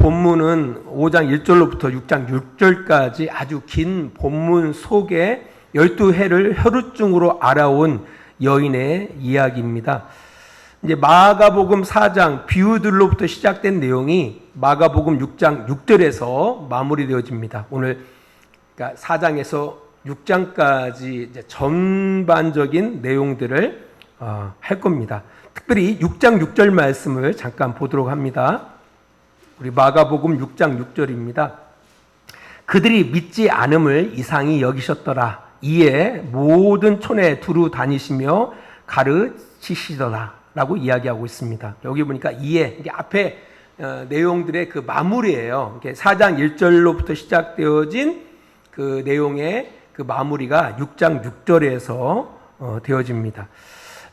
본문은 5장 1절로부터 6장 6절까지 아주 긴 본문 속에 12해를 혈우증으로 알아온 여인의 이야기입니다. 이제 마가복음 4장 비유들로부터 시작된 내용이 마가복음 6장 6절에서 마무리되어집니다. 오늘 그러니까 4장에서 6장까지 이제 전반적인 내용들을 어, 할 겁니다. 특별히 6장 6절 말씀을 잠깐 보도록 합니다. 우리 마가복음 6장 6절입니다. 그들이 믿지 않음을 이상히 여기셨더라. 이에 모든 촌에 두루 다니시며 가르치시더라. 라고 이야기하고 있습니다. 여기 보니까 이에, 이게 앞에 어, 내용들의 그 마무리예요. 이게 4장 1절로부터 시작되어진 그 내용의 그 마무리가 6장 6절에서 어, 되어집니다.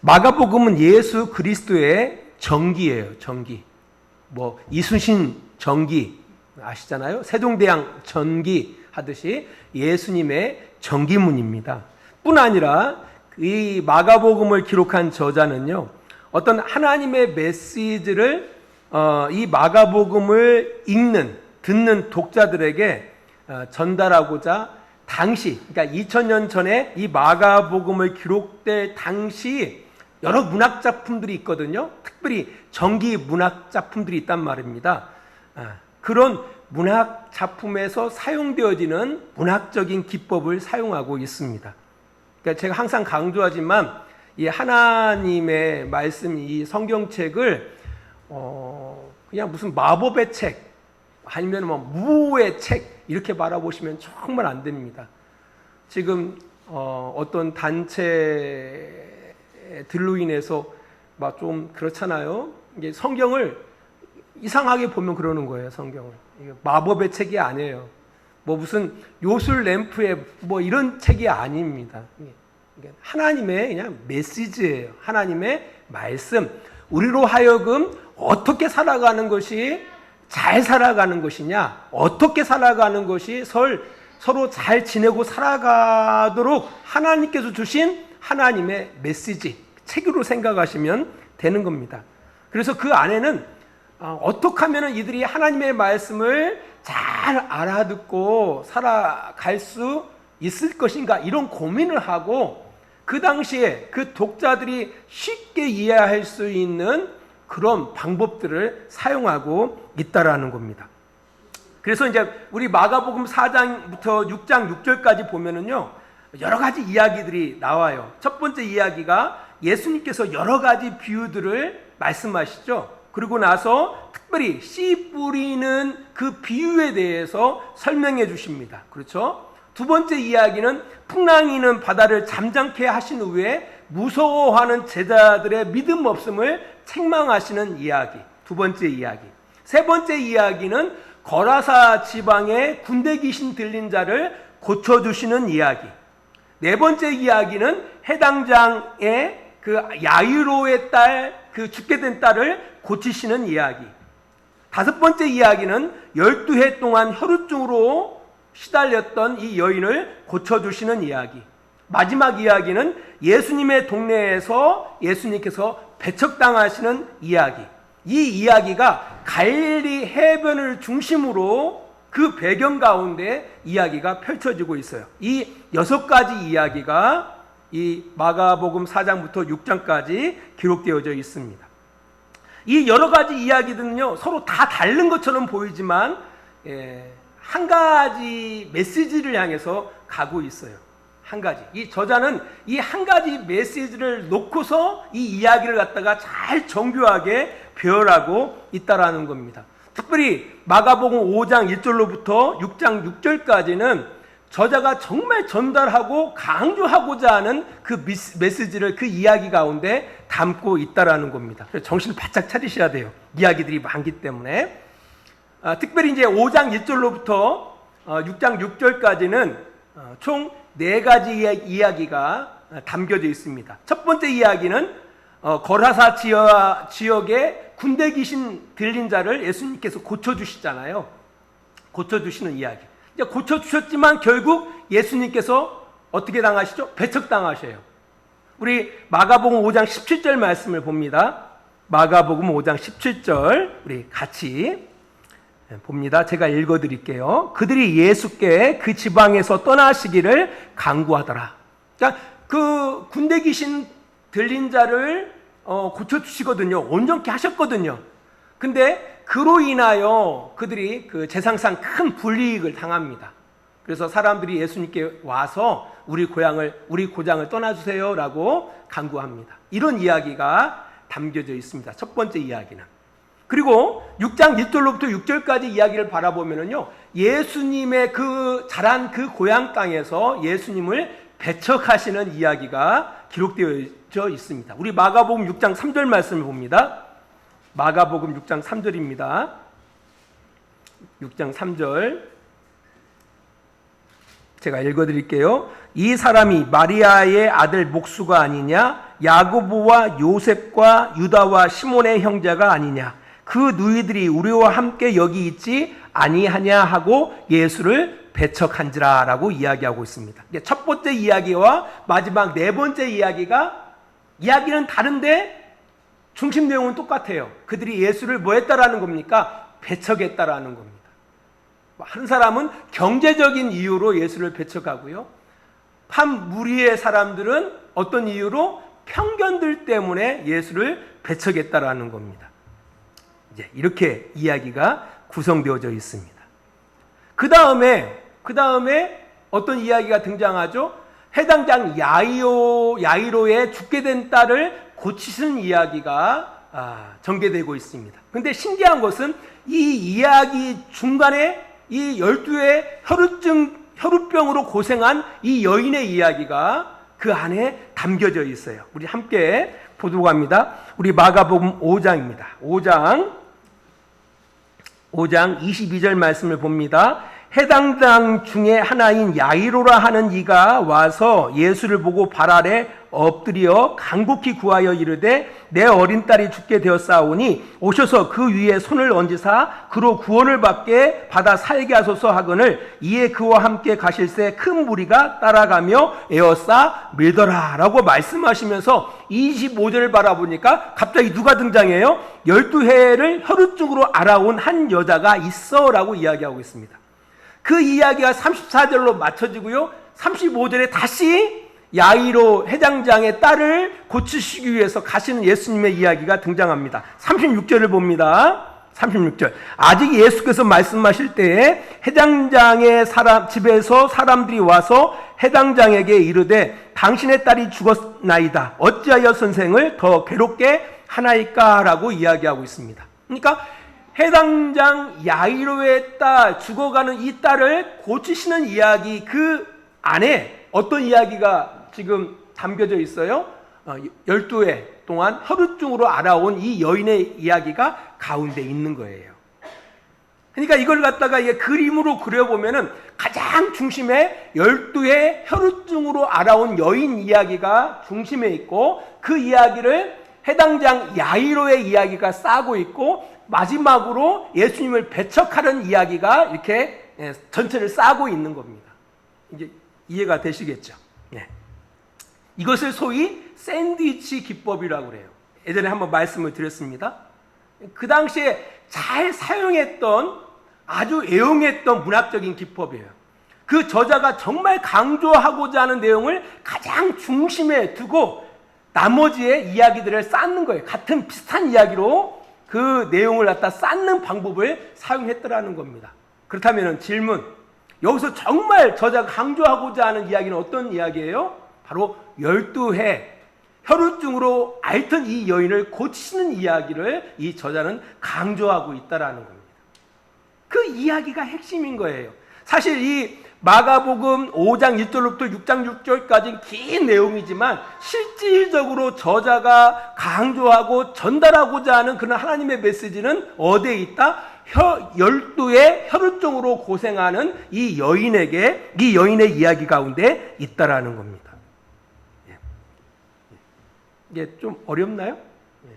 마가복음은 예수 그리스도의 정기예요. 정기. 뭐 이순신 정기 아시잖아요. 세종대왕 전기 하듯이 예수님의 정기문입니다. 뿐 아니라 이 마가복음을 기록한 저자는요. 어떤 하나님의 메시지를 어, 이 마가복음을 읽는 듣는 독자들에게 어, 전달하고자 당시 그러니까 2000년 전에 이 마가복음을 기록될 당시 여러 문학 작품들이 있거든요. 특별히 전기 문학 작품들이 있단 말입니다. 아, 그런 문학 작품에서 사용되어지는 문학적인 기법을 사용하고 있습니다. 그러니까 제가 항상 강조하지만 이 하나님의 말씀 이 성경책을 어 그냥 무슨 마법의 책 아니면 뭐 무의 책 이렇게 바라보시면 정말 안 됩니다. 지금 어 어떤 단체 들로 인해서 막 좀 그렇잖아요. 이게 성경을 이상하게 보면 그러는 거예요. 성경을 마법의 책이 아니에요. 뭐 무슨 요술 램프의 뭐 이런 책이 아닙니다. 하나님의 그냥 메시지예요. 하나님의 말씀. 우리로 하여금 어떻게 살아가는 것이 잘 살아가는 것이냐, 어떻게 살아가는 것이 설, 서로 잘 지내고 살아가도록 하나님께서 주신 하나님의 메시지, 책으로 생각하시면 되는 겁니다. 그래서 그 안에는 어, 어떻게 하면 이들이 하나님의 말씀을 잘 알아듣고 살아갈 수 있을 것인가 이런 고민을 하고 그 당시에 그 독자들이 쉽게 이해할 수 있는 그런 방법들을 사용하고 있다라는 겁니다. 그래서 이제 우리 마가복음 4장부터 6장 6절까지 보면은요. 여러 가지 이야기들이 나와요. 첫 번째 이야기가 예수님께서 여러 가지 비유들을 말씀하시죠. 그리고 나서 특별히 씨 뿌리는 그 비유에 대해서 설명해 주십니다. 그렇죠? 두 번째 이야기는 풍랑이는 바다를 잠잠케 하신 후에 무서워하는 제자들의 믿음 없음을 책망하시는 이야기. 두 번째 이야기. 세 번째 이야기는 거라사 지방에 군대 귀신 들린 자를 고쳐주시는 이야기. 네 번째 이야기는 해당장의 그 야유로의 딸, 그 죽게 된 딸을 고치시는 이야기. 다섯 번째 이야기는 12해 동안 혈우증으로 시달렸던 이 여인을 고쳐주시는 이야기. 마지막 이야기는 예수님의 동네에서 예수님께서 배척당하시는 이야기. 이 이야기가 갈릴리 해변을 중심으로 그 배경 가운데 이야기가 펼쳐지고 있어요. 이 여섯 가지 이야기가 이 마가복음 4장부터 6장까지 기록되어져 있습니다. 이 여러 가지 이야기들은요 서로 다 다른 것처럼 보이지만 예, 한 가지 메시지를 향해서 가고 있어요. 한 가지. 이 저자는 이 한 가지 메시지를 놓고서 이 이야기를 갖다가 잘 정교하게 표현하고 있다라는 겁니다. 특별히 마가복음 5장 1절로부터 6장 6절까지는 저자가 정말 전달하고 강조하고자 하는 그 메시지를 그 이야기 가운데 담고 있다라는 겁니다. 그래서 정신 바짝 차리셔야 돼요. 이야기들이 많기 때문에. 아, 특별히 이제 5장 1절로부터 어, 6장 6절까지는 어, 총네 가지 이야기가 담겨져 있습니다. 첫 번째 이야기는 어, 거라사 지역, 지역에 군대 귀신 들린 자를 예수님께서 고쳐주시잖아요. 고쳐주시는 이야기. 이제 고쳐주셨지만 결국 예수님께서 어떻게 당하시죠? 배척당하셔요. 우리 마가복음 5장 17절 말씀을 봅니다. 마가복음 5장 17절 우리 같이 예, 봅니다. 제가 읽어 드릴게요. 그들이 예수께 그 지방에서 떠나시기를 강구하더라. 그 군대 귀신 들린 자를 어, 고쳐주시거든요. 온전케 하셨거든요. 근데 그로 인하여 그들이 그 재상상 큰 불이익을 당합니다. 그래서 사람들이 예수님께 와서 우리 고향을 우리 고장을 떠나주세요 라고 강구합니다. 이런 이야기가 담겨져 있습니다. 첫 번째 이야기는. 그리고 6장 1절로부터 6절까지 이야기를 바라보면은요, 예수님의 그 자란 그 고향 땅에서 예수님을 배척하시는 이야기가 기록되어 있습니다. 우리 마가복음 6장 3절 말씀을 봅니다. 마가복음 6장 3절입니다. 6장 3절. 제가 읽어 드릴게요. 이 사람이 마리아의 아들 목수가 아니냐? 야고보와 요셉과 유다와 시몬의 형제가 아니냐? 그 누이들이 우리와 함께 여기 있지 아니하냐 하고 예수를 배척한지라라고 이야기하고 있습니다. 첫 번째 이야기와 마지막 네 번째 이야기가 이야기는 다른데 중심 내용은 똑같아요. 그들이 예수를 뭐 했다라는 겁니까? 배척했다라는 겁니다. 한 사람은 경제적인 이유로 예수를 배척하고요. 한 무리의 사람들은 어떤 이유로 편견들 때문에 예수를 배척했다라는 겁니다. 이제 이렇게 이야기가 구성되어져 있습니다. 그 다음에 그 다음에 어떤 이야기가 등장하죠? 해당 장 야이오 야이로의 죽게 된 딸을 고치는 이야기가 아, 전개되고 있습니다. 근데 신기한 것은 이 이야기 중간에 이 열두의 혈우증 혈우병으로 고생한 이 여인의 이야기가 그 안에 담겨져 있어요. 우리 함께 보도록 합니다. 우리 마가복음 5장입니다. 5장 5장 22절 말씀을 봅니다. 해당 장 중에 하나인 야이로라 하는 이가 와서 예수를 보고 발 아래 엎드려 간곡히 구하여 이르되 내 어린 딸이 죽게 되었사오니 오셔서 그 위에 손을 얹으사 그로 구원을 받게 받아 살게 하소서 하거늘 이에 그와 함께 가실새 큰 무리가 따라가며 에어싸 밀더라라고 말씀하시면서 25절을 바라보니까 갑자기 누가 등장해요? 12해를 혈우증으로 알아온 한 여자가 있어라고 이야기하고 있습니다. 그 이야기가 34절로 맞춰지고요. 35절에 다시 야이로 회장장의 딸을 고치시기 위해서 가시는 예수님의 이야기가 등장합니다. 36절을 봅니다. 36절. 아직 예수께서 말씀하실 때에 해당장의 사람, 집에서 사람들이 와서 해당장에게 이르되 당신의 딸이 죽었나이다. 어찌하여 선생을 더 괴롭게 하나이까? 라고 이야기하고 있습니다. 그러니까 해당장 야이로의 딸, 죽어가는 이 딸을 고치시는 이야기 그 안에 어떤 이야기가 지금 담겨져 있어요? 어, 12회 동안 혈우증으로 알아온 이 여인의 이야기가 가운데 있는 거예요. 그러니까 이걸 갖다가 이게 그림으로 그려보면은 가장 중심에 12의 혈우증으로 알아온 여인 이야기가 중심에 있고 그 이야기를 해당장 야이로의 이야기가 싸고 있고 마지막으로 예수님을 배척하는 이야기가 이렇게 예, 전체를 싸고 있는 겁니다. 이제 이해가 되시겠죠? 네. 이것을 소위 샌드위치 기법이라고 그래요. 예전에 한번 말씀을 드렸습니다. 그 당시에 잘 사용했던 아주 애용했던 문학적인 기법이에요. 그 저자가 정말 강조하고자 하는 내용을 가장 중심에 두고 나머지의 이야기들을 쌓는 거예요. 같은 비슷한 이야기로 그 내용을 갖다 쌓는 방법을 사용했더라는 겁니다. 그렇다면 질문. 여기서 정말 저자가 강조하고자 하는 이야기는 어떤 이야기예요? 바로 12해 혈우증으로 앓던 이 여인을 고치는 이야기를 이 저자는 강조하고 있다라는 겁니다. 그 이야기가 핵심인 거예요. 사실 이 마가복음 5장 1절부터 6장 6절까지 긴 내용이지만 실질적으로 저자가 강조하고 전달하고자 하는 그런 하나님의 메시지는 어디에 있다? 혀, 열두의 혈우증으로 고생하는 이 여인에게 이 여인의 이야기 가운데 있다라는 겁니다. 예. 이게 좀 어렵나요? 예.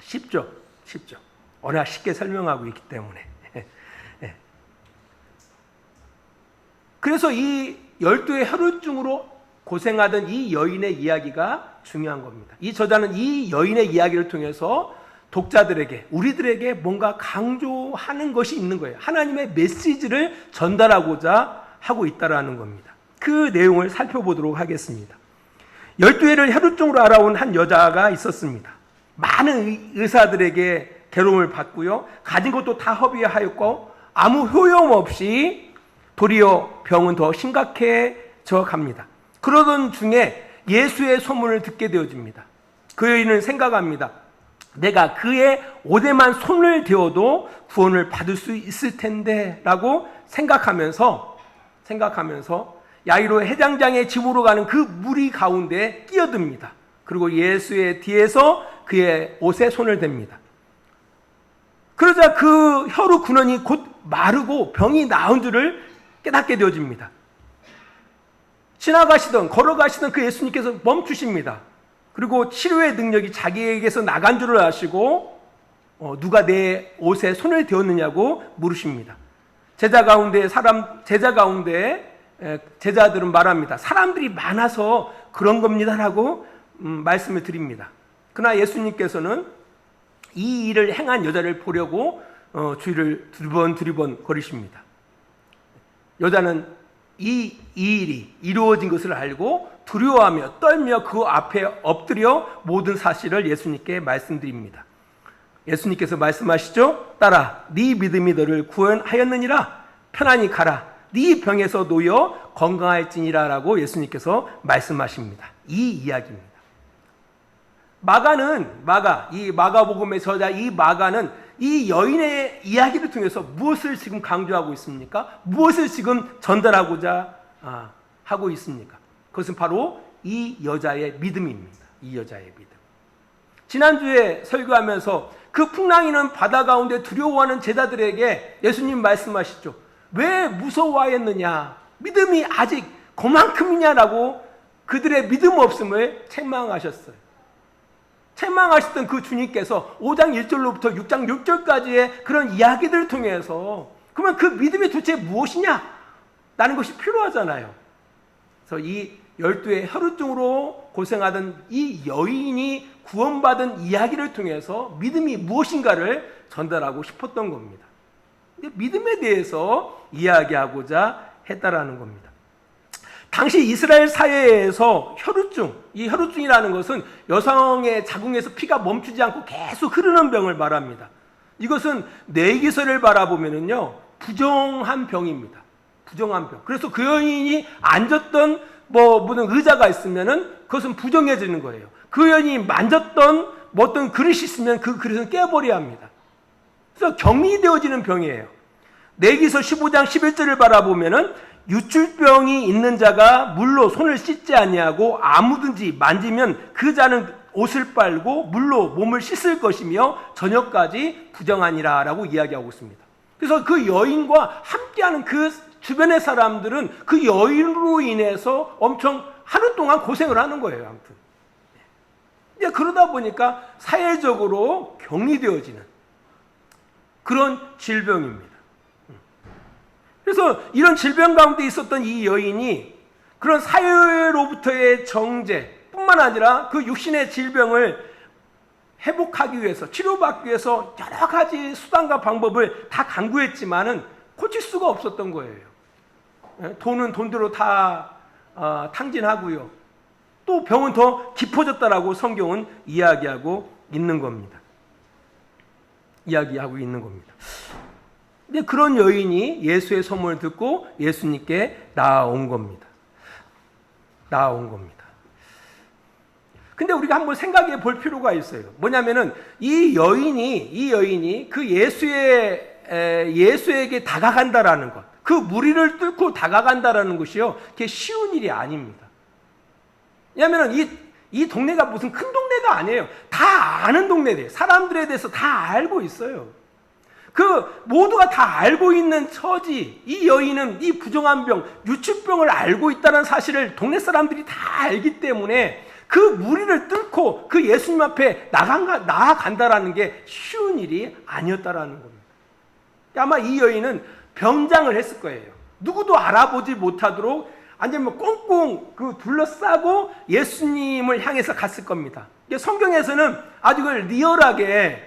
쉽죠, 쉽죠. 워낙 쉽게 설명하고 있기 때문에. 예. 그래서 이 열두의 혈우증으로 고생하던 이 여인의 이야기가 중요한 겁니다. 이 저자는 이 여인의 이야기를 통해서 독자들에게 우리들에게 뭔가 강조하는 것이 있는 거예요. 하나님의 메시지를 전달하고자 하고 있다라는 겁니다. 그 내용을 살펴보도록 하겠습니다. 열두 해를 혈루증으로 알아온 한 여자가 있었습니다. 많은 의사들에게 괴로움을 받고요. 가진 것도 다 허비하였고 아무 효용 없이 도리어 병은 더 심각해져 갑니다. 그러던 중에 예수의 소문을 듣게 되어집니다. 그 여인은 생각합니다. 내가 그의 옷에만 손을 대어도 구원을 받을 수 있을 텐데 라고 생각하면서 생각하면서 야이로 해장장의 집으로 가는 그 무리 가운데 끼어듭니다. 그리고 예수의 뒤에서 그의 옷에 손을 댑니다. 그러자 그 혈우 근원이 곧 마르고 병이 나은 줄을 깨닫게 되어집니다. 지나가시던 걸어가시던 그 예수님께서 멈추십니다. 그리고 치료의 능력이 자기에게서 나간 줄을 아시고 어, 누가 내 옷에 손을 대었느냐고 물으십니다. 제자 가운데 사람 제자 가운데 에, 제자들은 말합니다. 사람들이 많아서 그런 겁니다라고 음, 말씀을 드립니다. 그러나 예수님께서는 이 일을 행한 여자를 보려고 어, 주의를 두번 두리번 거리십니다. 여자는 이, 이 일이 이루어진 것을 알고 두려워하며 떨며 그 앞에 엎드려 모든 사실을 예수님께 말씀드립니다. 예수님께서 말씀하시죠. 따라 네 믿음이 너를 구원하였느니라 편안히 가라 네 병에서 놓여 건강할지니라라고 예수님께서 말씀하십니다. 이 이야기입니다. 마가는 마가 이 마가복음의 저자 이 마가는 이 여인의 이야기를 통해서 무엇을 지금 강조하고 있습니까? 무엇을 지금 전달하고자 아, 하고 있습니까? 그것은 바로 이 여자의 믿음입니다. 이 여자의 믿음. 지난주에 설교하면서 그 풍랑이는 바다 가운데 두려워하는 제자들에게 예수님 말씀하시죠. 왜 무서워하였느냐? 믿음이 아직 그만큼이냐라고 그들의 믿음 없음을 책망하셨어요. 책망하셨던 그 주님께서 5장 1절로부터 6장 6절까지의 그런 이야기들을 통해서 그러면 그 믿음이 도대체 무엇이냐? 라는 것이 필요하잖아요. 그래서 이 열두의 혈우증으로 고생하던 이 여인이 구원받은 이야기를 통해서 믿음이 무엇인가를 전달하고 싶었던 겁니다. 믿음에 대해서 이야기하고자 했다라는 겁니다. 당시 이스라엘 사회에서 혈우증, 이 혈우증이라는 것은 여성의 자궁에서 피가 멈추지 않고 계속 흐르는 병을 말합니다. 이것은 뇌기설을 바라보면은요, 부정한 병입니다. 부정한 병. 그래서 그 여인이 앉았던 뭐 무슨 의자가 있으면은 그것은 부정해지는 거예요. 그 여인이 만졌던 뭐 어떤 그릇이 있으면 그 그릇은 깨버려야 합니다. 그래서 격리되어지는 병이에요. 내기서 15장 11절을 바라보면은 유출병이 있는 자가 물로 손을 씻지 아니하고 아무든지 만지면 그 자는 옷을 빨고 물로 몸을 씻을 것이며 저녁까지 부정하니라라고 이야기하고 있습니다. 그래서 그 여인과 함께하는 그 주변의 사람들은 그 여인으로 인해서 엄청 하루 동안 고생을 하는 거예요. 아무튼. 이제 그러다 보니까 사회적으로 격리되어지는 그런 질병입니다. 그래서 이런 질병 가운데 있었던 이 여인이 그런 사회로부터의 정죄뿐만 아니라 그 육신의 질병을 회복하기 위해서 치료받기 위해서 여러 가지 수단과 방법을 다 강구했지만은 고칠 수가 없었던 거예요. 예, 돈은 돈대로 다 어, 탕진하고요. 또 병은 더 깊어졌다라고 성경은 이야기하고 있는 겁니다. 이야기하고 있는 겁니다. 근데 그런 여인이 예수의 소문을 듣고 예수님께 나아온 겁니다. 나아온 겁니다. 근데 우리가 한번 생각해 볼 필요가 있어요. 뭐냐면은 이 여인이 이 여인이 그 예수의 에, 예수에게 다가간다라는 것, 그 무리를 뚫고 다가간다라는 것이요, 그게 쉬운 일이 아닙니다. 왜냐하면 이, 이 동네가 무슨 큰 동네가 아니에요. 다 아는 동네들, 사람들에 대해서 다 알고 있어요. 그 모두가 다 알고 있는 처지, 이 여인은 이 부정한 병, 유축병을 알고 있다는 사실을 동네 사람들이 다 알기 때문에 그 무리를 뚫고 그 예수님 앞에 나간, 나아간다라는 게 쉬운 일이 아니었다라는 겁니다. 아마 이 여인은 병장을 했을 거예요. 누구도 알아보지 못하도록 뭐 꽁꽁 그 둘러싸고 예수님을 향해서 갔을 겁니다. 성경에서는 아주 그걸 리얼하게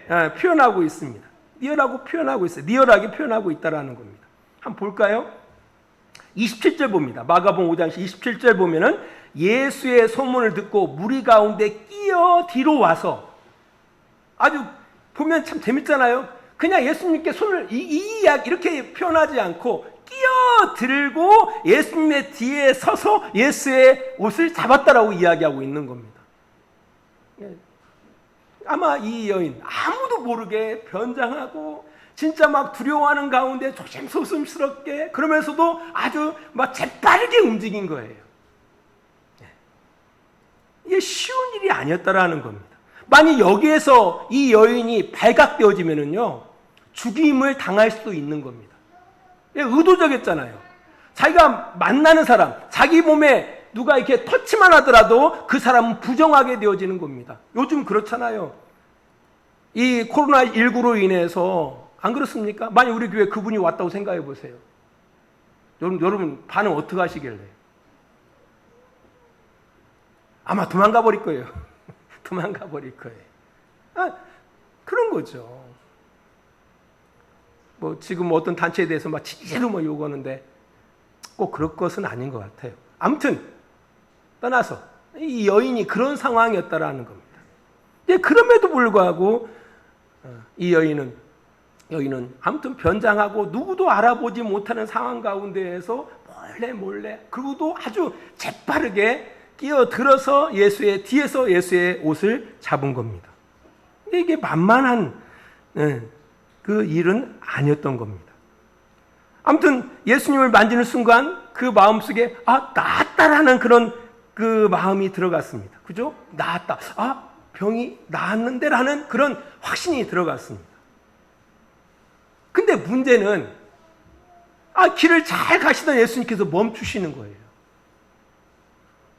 예, 표현하고 있습니다. 리얼하고 표현하고 있어요. 리얼하게 표현하고 있다라는 겁니다. 한번 볼까요? 27절 봅니다. 마가복음 5장 27절 보면은 예수의 소문을 듣고 무리 가운데 끼어 뒤로 와서 아주 보면 참 재밌잖아요. 그냥 예수님께 손을 이, 이 이야기 이렇게 표현하지 않고 끼어 들고 예수님의 뒤에 서서 예수의 옷을 잡았다라고 이야기하고 있는 겁니다. 예. 아마 이 여인 아무도 모르게 변장하고 진짜 막 두려워하는 가운데 조심스럽게 그러면서도 아주 막 재빠르게 움직인 거예요. 예. 이게 쉬운 일이 아니었다라는 겁니다. 만약 여기에서 이 여인이 발각되어지면은요 죽임을 당할 수도 있는 겁니다. 예, 의도적이었잖아요. 자기가 만나는 사람, 자기 몸에 누가 이렇게 터치만 하더라도 그 사람은 부정하게 되어지는 겁니다. 요즘 그렇잖아요. 이 코로나19로 인해서 안 그렇습니까? 만약 우리 교회 그분이 왔다고 생각해 보세요. 여러분, 여러분 반응 어떻게 하시길래? 아마 도망가 버릴 거예요. 도망가 버릴 거예요. 아, 그런 거죠. 뭐 지금 어떤 단체에 대해서 막 지지로 뭐 요구하는데 꼭 그럴 것은 아닌 것 같아요. 아무튼 떠나서 이 여인이 그런 상황이었다라는 겁니다. 예, 그럼에도 불구하고 어, 이 여인은 여인은 아무튼 변장하고 누구도 알아보지 못하는 상황 가운데에서 몰래 몰래 그리고도 아주 재빠르게 끼어들어서 예수의 뒤에서 예수의 옷을 잡은 겁니다. 이게 만만한 예, 그 일은 아니었던 겁니다. 아무튼 예수님을 만지는 순간 그 마음속에 아 나았다라는 그런 그 마음이 들어갔습니다. 그죠? 나았다. 아 병이 나았는데라는 그런 확신이 들어갔습니다. 근데 문제는 아 길을 잘 가시던 예수님께서 멈추시는 거예요.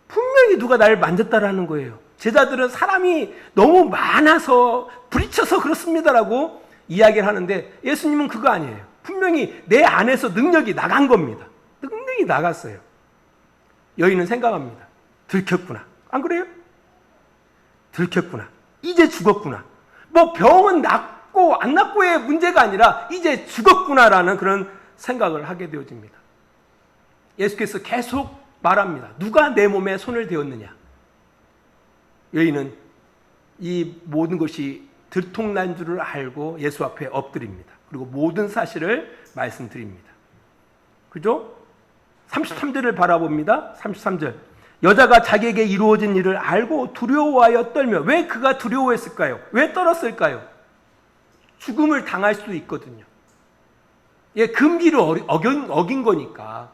분명히 누가 나를 만졌다라는 거예요. 제자들은 사람이 너무 많아서 부딪혀서 그렇습니다라고 이야기를 하는데 예수님은 그거 아니에요. 분명히 내 안에서 능력이 나간 겁니다. 능력이 나갔어요. 여인은 생각합니다. 들켰구나. 안 그래요? 들켰구나. 이제 죽었구나. 뭐 병은 낫고 안 낫고의 문제가 아니라 이제 죽었구나라는 그런 생각을 하게 되어집니다. 예수께서 계속 말합니다. 누가 내 몸에 손을 대었느냐? 여인은 이 모든 것이 들통난 줄을 알고 예수 앞에 엎드립니다. 그리고 모든 사실을 말씀드립니다. 그죠? 33절을 바라봅니다. 33절. 여자가 자기에게 이루어진 일을 알고 두려워하여 떨며 왜 그가 두려워했을까요? 왜 떨었을까요? 죽음을 당할 수도 있거든요. 예, 금기를 어긴, 어긴 거니까.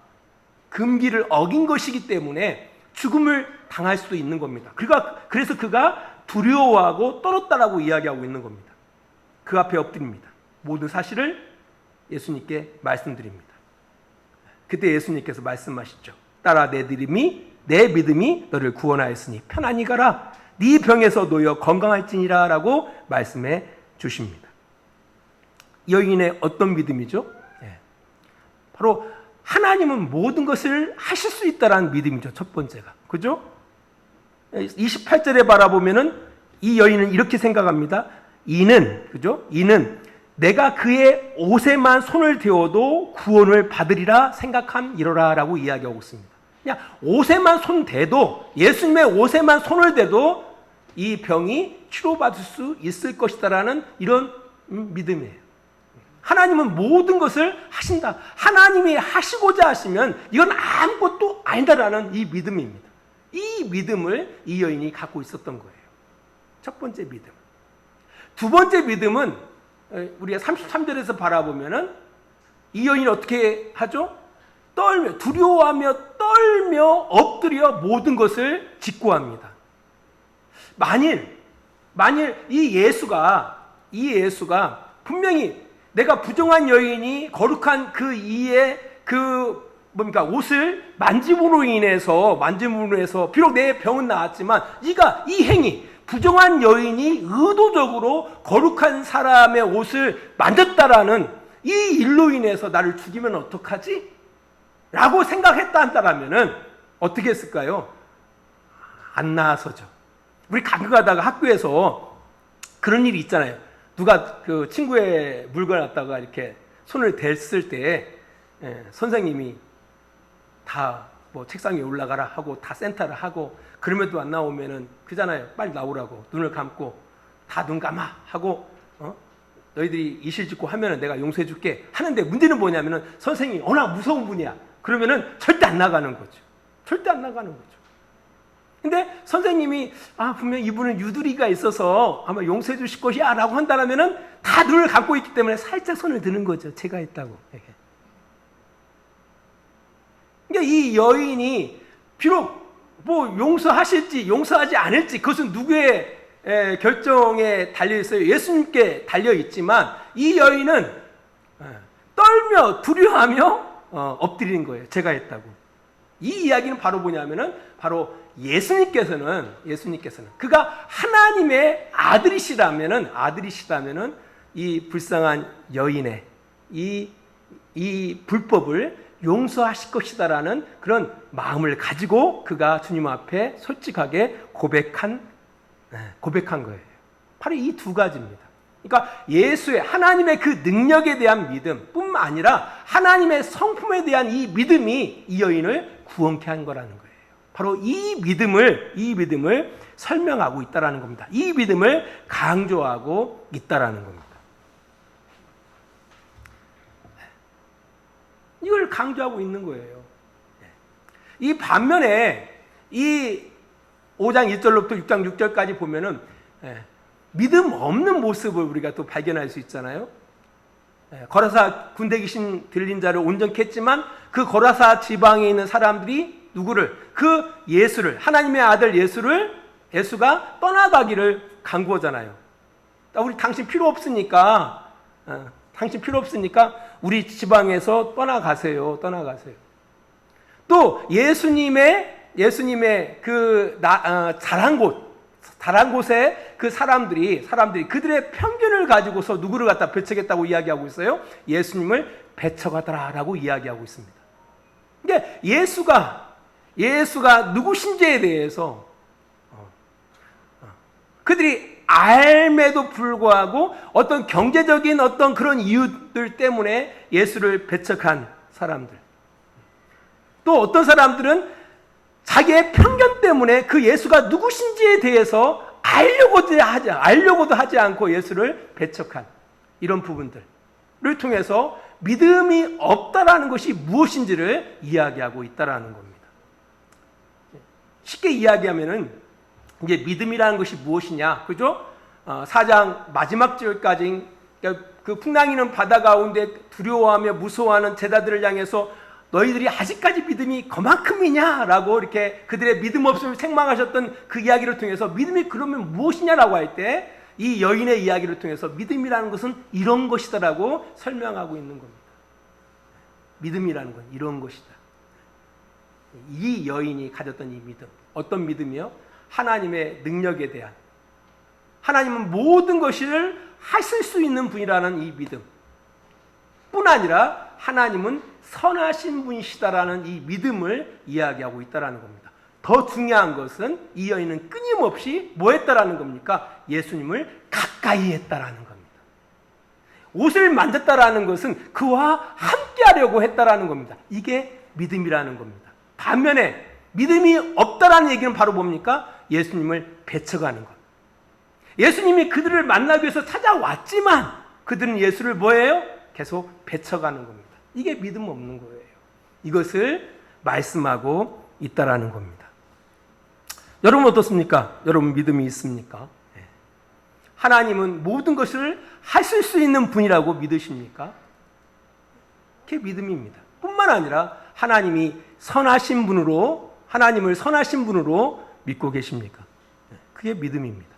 금기를 어긴 것이기 때문에 죽음을 당할 수도 있는 겁니다. 그가, 그래서 그가 두려워하고 떨었다라고 이야기하고 있는 겁니다. 그 앞에 엎드립니다. 모든 사실을 예수님께 말씀드립니다. 그때 예수님께서 말씀하시죠. 따라 내 믿음이 내 믿음이 너를 구원하였으니 편안히 가라. 네 병에서 놓여 건강할지니라라고 말씀해 주십니다. 여인의 어떤 믿음이죠? 네. 바로 하나님은 모든 것을 하실 수 있다라는 믿음이죠. 첫 번째가. 그죠? 28절에 바라보면은 이 여인은 이렇게 생각합니다. 이는 그죠? 이는 내가 그의 옷에만 손을 대어도 구원을 받으리라 생각함이로라라고 이야기하고 있습니다. 그냥 옷에만 손 대도 예수님의 옷에만 손을 대도 이 병이 치료받을 수 있을 것이다라는 이런 믿음이에요. 하나님은 모든 것을 하신다. 하나님이 하시고자 하시면 이건 아무것도 아니다라는 이 믿음입니다. 이 믿음을 이 여인이 갖고 있었던 거예요. 첫 번째 믿음. 두 번째 믿음은 우리가 33절에서 바라보면은 이 여인이 어떻게 하죠? 떨며 두려워하며 떨며 엎드려 모든 것을 직구합니다. 만일 만일 이 예수가 이 예수가 분명히 내가 부정한 여인이 거룩한 그 이의 그 뭡니까 옷을 만짐으로 인해서 만짐으로 인해서 비록 내 병은 나았지만 이가 이 행위 부정한 여인이 의도적으로 거룩한 사람의 옷을 만졌다라는 이 일로 인해서 나를 죽이면 어떡하지? 라고 생각했다 한다면은 어떻게 했을까요? 안 나서죠. 우리 가끔 가다가 학교에서 그런 일이 있잖아요. 누가 그 친구의 물건 갖다가 이렇게 손을 댔을 때 예, 선생님이 다 뭐 책상 위에 올라가라 하고 다 센터를 하고 그럼에도 안 나오면은 그잖아요. 빨리 나오라고 눈을 감고 다 눈 감아 하고 어? 너희들이 이실 짓고 하면은 내가 용서해 줄게 하는데 문제는 뭐냐면은 선생님이 워낙 무서운 분이야. 그러면은 절대 안 나가는 거죠. 절대 안 나가는 거죠. 근데 선생님이 아 분명 이분은 유두리가 있어서 아마 용서해 주실 것이야라고 한다면은 다 눈을 감고 있기 때문에 살짝 손을 드는 거죠. 제가 했다고. 그러니까 이 여인이 비록 뭐 용서하실지 용서하지 않을지 그것은 누구의 에, 결정에 달려 있어요. 예수님께 달려 있지만 이 여인은 에, 떨며 두려워하며 어, 엎드리는 거예요. 제가 했다고. 이 이야기는 바로 뭐냐면은 바로 예수님께서는 예수님께서는 그가 하나님의 아들이시라면은 아들이시라면은 이 불쌍한 여인의 이 이 불법을 용서하실 것이다라는 그런 마음을 가지고 그가 주님 앞에 솔직하게 고백한 네, 고백한 거예요. 바로 이 두 가지입니다. 그러니까 예수의 하나님의 그 능력에 대한 믿음뿐만 아니라 하나님의 성품에 대한 이 믿음이 이 여인을 구원케 한 거라는 거예요. 바로 이 믿음을 이 믿음을 설명하고 있다라는 겁니다. 이 믿음을 강조하고 있다라는 겁니다. 이걸 강조하고 있는 거예요. 이 반면에 이 5장 1절로부터 6장 6절까지 보면은 예, 믿음 없는 모습을 우리가 또 발견할 수 있잖아요. 예, 거라사 군대 귀신 들린 자를 온전케 했지만 그 거라사 지방에 있는 사람들이 누구를 그 예수를 하나님의 아들 예수를 예수가 떠나가기를 간구하잖아요. 우리 당신 필요 없으니까 어, 당신 필요 없으니까 우리 지방에서 떠나가세요. 떠나가세요. 또 예수님의 예수님의 그 나, 어, 잘한 곳, 잘한 곳에 그 사람들이 사람들이 그들의 편견을 가지고서 누구를 갖다 배척했다고 이야기하고 있어요. 예수님을 배척하더라라고 이야기하고 있습니다. 근데 예수가 예수가 누구신지에 대해서 어, 어, 그들이 알매도 불구하고 어떤 경제적인 어떤 그런 이유들 때문에 예수를 배척한 사람들. 또 어떤 사람들은 자기의 편견 때문에 그 예수가 누구신지에 대해서 알려고도 하지, 알려고도 하지 않고 예수를 배척한 이런 부분들을 통해서 믿음이 없다라는 것이 무엇인지를 이야기하고 있다라는 겁니다. 쉽게 이야기하면은 이제 믿음이라는 것이 무엇이냐, 그죠? 어, 4장 마지막 절까지 그러니까 그 풍랑이는 바다 가운데 두려워하며 무서워하는 제자들을 향해서 너희들이 아직까지 믿음이 그만큼이냐라고 이렇게 그들의 믿음 없음을 책망하셨던 그 이야기를 통해서 믿음이 그러면 무엇이냐라고 할 때 이 여인의 이야기를 통해서 믿음이라는 것은 이런 것이다라고 설명하고 있는 겁니다. 믿음이라는 건 이런 것이다. 이 여인이 가졌던 이 믿음. 어떤 믿음이요? 하나님의 능력에 대한 하나님은 모든 것을 하실 수 있는 분이라는 이 믿음. 뿐 아니라 하나님은 선하신 분이시다라는 이 믿음을 이야기하고 있다라는 겁니다. 더 중요한 것은 이 여인은 끊임없이 뭐 했다라는 겁니까? 예수님을 가까이 했다라는 겁니다. 옷을 만졌다라는 것은 그와 함께 하려고 했다라는 겁니다. 이게 믿음이라는 겁니다. 반면에 믿음이 없다라는 얘기는 바로 뭡니까? 예수님을 배척하는 것. 예수님이 그들을 만나기 위해서 찾아왔지만 그들은 예수를 뭐예요? 계속 배척하는 겁니다. 이게 믿음 없는 거예요. 이것을 말씀하고 있다라는 겁니다. 여러분 어떻습니까? 여러분 믿음이 있습니까? 네. 하나님은 모든 것을 하실 수 있는 분이라고 믿으십니까? 그게 믿음입니다. 뿐만 아니라 하나님이 선하신 분으로 하나님을 선하신 분으로 믿고 계십니까? 네. 그게 믿음입니다.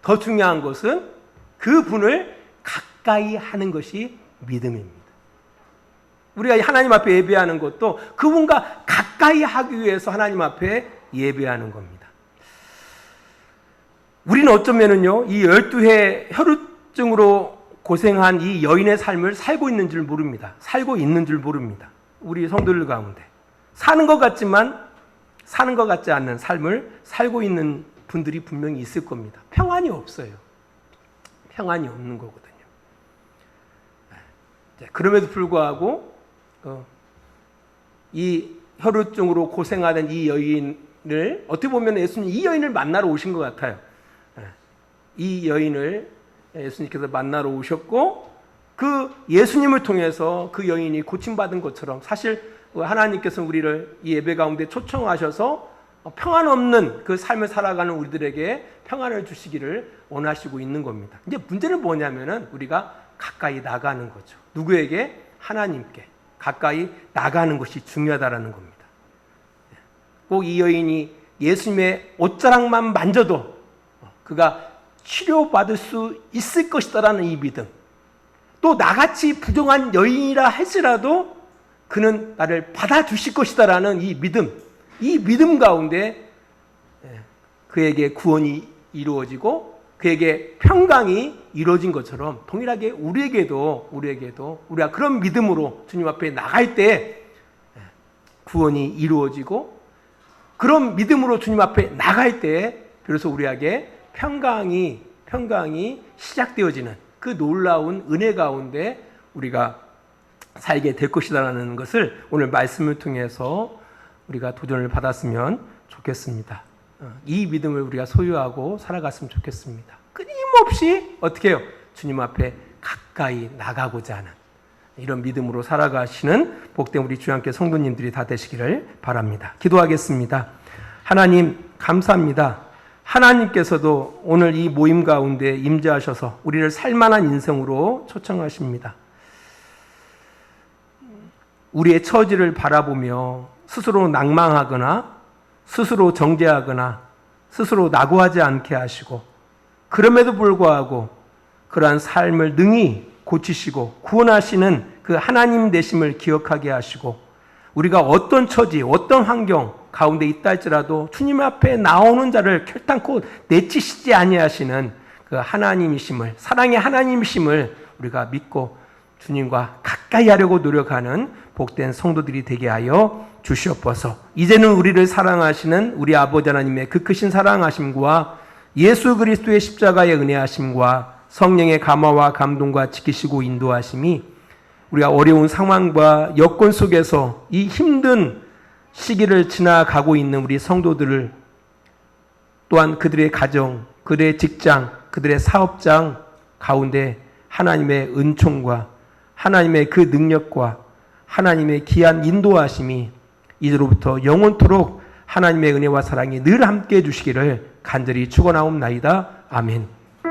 더 중요한 것은 그 분을 가까이 하는 것이 믿음입니다. 우리가 하나님 앞에 예배하는 것도 그분과 가까이 하기 위해서 하나님 앞에 예배하는 겁니다. 우리는 어쩌면은요, 이 12해 혈우증으로 고생한 이 여인의 삶을 살고 있는 줄 모릅니다. 살고 있는 줄 모릅니다. 우리 성도들 가운데. 사는 것 같지만 사는 것 같지 않는 삶을 살고 있는 분들이 분명히 있을 겁니다. 평안이 없어요. 평안이 없는 거거든요. 네, 그럼에도 불구하고 어, 이 혈우증으로 고생하는 이 여인을 어떻게 보면 예수님 이 여인을 만나러 오신 것 같아요. 네, 이 여인을 예수님께서 만나러 오셨고 그 예수님을 통해서 그 여인이 고침받은 것처럼 사실 하나님께서 우리를 이 예배 가운데 초청하셔서 평안 없는 그 삶을 살아가는 우리들에게 평안을 주시기를 원하시고 있는 겁니다. 이제 문제는 뭐냐면은 우리가 가까이 나가는 거죠. 누구에게? 하나님께 가까이 나가는 것이 중요하다라는 겁니다. 꼭 이 여인이 예수님의 옷자락만 만져도 그가 치료받을 수 있을 것이다라는 이 믿음. 또 나같이 부정한 여인이라 할지라도 그는 나를 받아주실 것이다라는 이 믿음. 이 믿음 가운데 그에게 구원이 이루어지고 그에게 평강이 이루어진 것처럼 동일하게 우리에게도 우리에게도 우리가 그런 믿음으로 주님 앞에 나갈 때 구원이 이루어지고 그런 믿음으로 주님 앞에 나갈 때 비로소 우리에게 평강이 평강이 시작되어지는 그 놀라운 은혜 가운데 우리가 살게 될 것이다라는 것을 오늘 말씀을 통해서 우리가 도전을 받았으면 좋겠습니다. 어, 이 믿음을 우리가 소유하고 살아갔으면 좋겠습니다. 끊임없이 어떻게 해요? 주님 앞에 가까이 나가고자 하는 이런 믿음으로 살아가시는 복된 우리 주님께 성도님들이 다 되시기를 바랍니다. 기도하겠습니다. 하나님 감사합니다. 하나님께서도 오늘 이 모임 가운데 임재하셔서 우리를 살만한 인생으로 초청하십니다. 우리의 처지를 바라보며 스스로 낭망하거나 스스로 정죄하거나 스스로 낙오하지 않게 하시고 그럼에도 불구하고 그러한 삶을 능히 고치시고 구원하시는 그 하나님 되심을 기억하게 하시고 우리가 어떤 처지, 어떤 환경 가운데 있다 할지라도 주님 앞에 나오는 자를 결단코 내치시지 아니하시는 그 하나님이심을 사랑의 하나님이심을 우리가 믿고 주님과 가까이 하려고 노력하는 복된 성도들이 되게 하여 주시옵소서. 이제는 우리를 사랑하시는 우리 아버지 하나님의 그 크신 사랑하심과 예수 그리스도의 십자가의 은혜하심과 성령의 감화와 감동과 지키시고 인도하심이 우리가 어려운 상황과 여건 속에서 이 힘든 시기를 지나가고 있는 우리 성도들을 또한 그들의 가정, 그들의 직장, 그들의 사업장 가운데 하나님의 은총과 하나님의 그 능력과 하나님의 귀한 인도하심이 이제로부터 영원토록 하나님의 은혜와 사랑이 늘 함께 해주시기를 간절히 축원하옵나이다. 아멘.